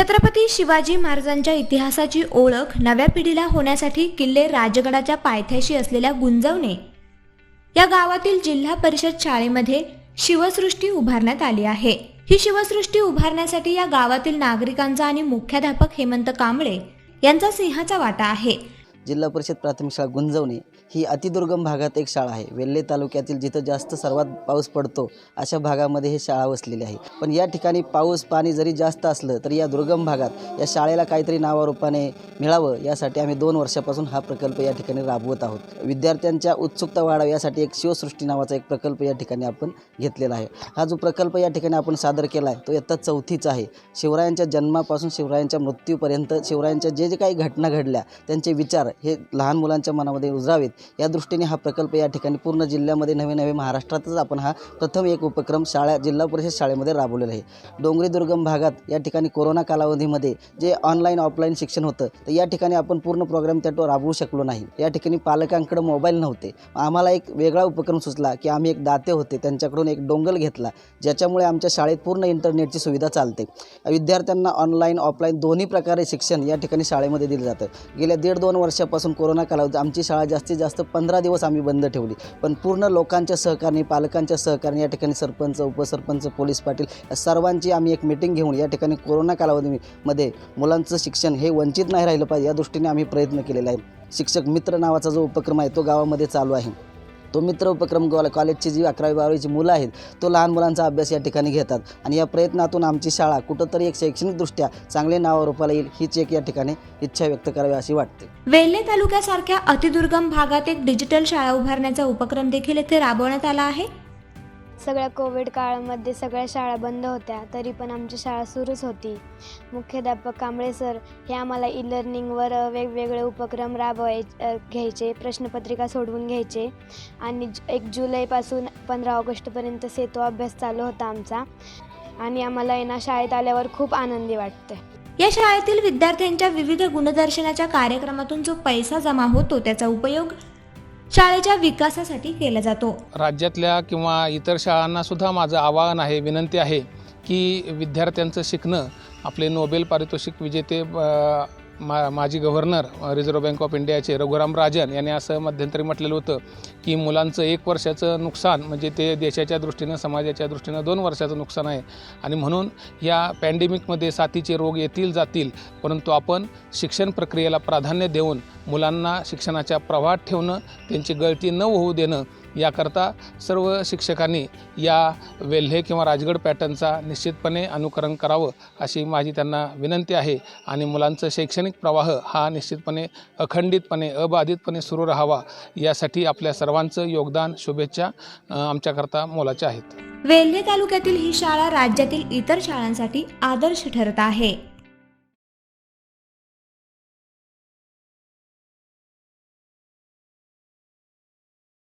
छत्रपती शिवाजी महाराजांच्या इतिहासाची ओळख नव्या पिढीला होण्यासाठी किल्ले राजगडाच्या पायथ्याशी असलेल्या गुंजवणे या गावातील जिल्हा परिषद शाळेमध्ये शिवसृष्टी उभारण्यात आली आहे. ही शिवसृष्टी उभारण्यासाठी या गावातील नागरिकांचा आणि मुख्याध्यापक हेमंत कांबळे यांचा सिंहाचा वाटा आहे. जिल्हा परिषद प्राथमिक शाळा गुंजवणे ही अतिदुर्गम भागात एक शाळा आहे. वेल्हे तालुक्यातील जिथं जास्त सर्वात पाऊस पडतो अशा भागामध्ये ही शाळा वसलेली आहे. पण या ठिकाणी पाऊस पाणी जरी जास्त असलं तरी या दुर्गम भागात या शाळेला काहीतरी नावारूपाने मिळावं यासाठी आम्ही दोन वर्षापासून हा प्रकल्प या ठिकाणी राबवत आहोत. विद्यार्थ्यांच्या उत्सुकता वाढावी यासाठी एक शिवसृष्टी नावाचा एक प्रकल्प या ठिकाणी आपण घेतलेला आहे. हा जो प्रकल्प या ठिकाणी आपण सादर केला आहे तो इयत्ता चौथीचा आहे. शिवरायांच्या जन्मापासून शिवरायांच्या मृत्यूपर्यंत शिवरायांच्या जे जे काही घटना घडल्या त्यांचे विचार हे लहान मुलांच्या मनामध्ये रुजरावेत. या दृष्टीने हा प्रकल्प या ठिकाणी पूर्ण जिल्ह्यामध्ये नवे नवे महाराष्ट्रातच आपण हा प्रथम एक उपक्रम शाळा जिल्हा परिषद शाळेमध्ये राबवलेला आहे. डोंगरी दुर्गम भागात या ठिकाणी कोरोना कालावधीमध्ये जे ऑनलाईन ऑफलाईन शिक्षण होतं तर या ठिकाणी आपण पूर्ण प्रोग्राम त्या राबवू शकलो नाही. या ठिकाणी पालकांकडे मोबाईल नव्हते. आम्हाला एक वेगळा उपक्रम सुचला की आम्ही एक दाते होते त्यांच्याकडून एक डोंगल घेतला ज्याच्यामुळे आमच्या शाळेत पूर्ण इंटरनेटची सुविधा चालते. विद्यार्थ्यांना ऑनलाईन ऑफलाईन दोन्ही प्रकारे शिक्षण या ठिकाणी शाळेमध्ये दिलं जातं. गेल्या दीड दोन वर्ष वर्षापासून कोरोना कालावधी आमची शाळा जास्तीत जास्त पंधरा दिवस आम्ही बंद ठेवली. पण पूर्ण लोकांच्या सहकार्याने पालकांच्या सहकार्याने या ठिकाणी सरपंच उपसरपंच पोलीस पाटील या सर्वांची आम्ही एक मिटिंग घेऊन या ठिकाणी कोरोना कालावधीमध्ये मुलांचं शिक्षण हे वंचित नाही राहिलं पाहिजे या दृष्टीने आम्ही प्रयत्न केलेला आहे. शिक्षक मित्र नावाचा जो उपक्रम आहे तो गावामध्ये चालू आहे. तो मित्र उपक्रम गोला कॉलेजची जी अकरावी बारावीची मुलं आहेत तो लहान मुलांचा अभ्यास या ठिकाणी घेतात. आणि या प्रयत्नातून आमची शाळा कुठंतरी एक शैक्षणिकदृष्ट्या चांगले नाव रूपाला येईल हीच एक या ठिकाणी इच्छा व्यक्त करावी अशी वाटते. वेल्हे तालुक्यासारख्या अतिदुर्गम भागात एक डिजिटल शाळा उभारण्याचा उपक्रम देखील येथे राबवण्यात आला आहे. सगळ्या कोविड काळामध्ये सगळ्या शाळा बंद होत्या तरी पण आमची शाळा सुरूच होती. मुख्याध्यापक कांबळे सर हे आम्हाला ई लर्निंगवर वेगवेगळे उपक्रम राबवाय घ्यायचे प्रश्नपत्रिका सोडवून घ्यायचे. आणि ज- एक जुलैपासून पंधरा ऑगस्टपर्यंत सेतू अभ्यास चालू होता आमचा. आणि आम्हाला यांना शाळेत आल्यावर खूप आनंदी वाटते या शाळेतील विद्यार्थ्यांच्या विविध गुणदर्शनाच्या कार्यक्रमातून जो पैसा जमा होतो त्याचा उपयोग शाळेच्या विकासासाठी केला जातो. राज्यातल्या किंवा इतर शाळांना सुद्धा माझं आवाहन आहे विनंती आहे की विद्यार्थ्यांचं शिकणं आपले नोबेल पारितोषिक विजेते मा माजी गव्हर्नर रिझर्व्ह बँक ऑफ इंडियाचे रघुराम राजन यांनी असं मध्यंतरी म्हटलेलं होतं की मुलांचं एक वर्षाचं नुकसान म्हणजे ते देशाच्या दृष्टीनं समाजाच्या दृष्टीनं दोन वर्षाचं नुकसान आहे. आणि म्हणून या पॅन्डेमिकमध्ये साथीचे रोग येतील जातील परंतु आपण शिक्षण प्रक्रियेला प्राधान्य देऊन मुलांना शिक्षणाच्या प्रवाहात ठेवणं त्यांची गळती न होऊ देणं याकरता सर्व शिक्षकांनी या वेल्हे किंवा राजगड पॅटर्नचा निश्चितपणे अनुकरण करावं अशी माझी त्यांना विनंती आहे. आणि मुलांचं शैक्षणिक प्रवाह हा निश्चितपणे अखंडितपणे अबाधितपणे सुरू राहावा यासाठी आपल्या सर्वांचं योगदान शुभेच्छा आमच्याकरता मोलाच्या आहेत. वेल्हे तालुक्यातील ही शाळा राज्यातील इतर शाळांसाठी आदर्श ठरत आहे.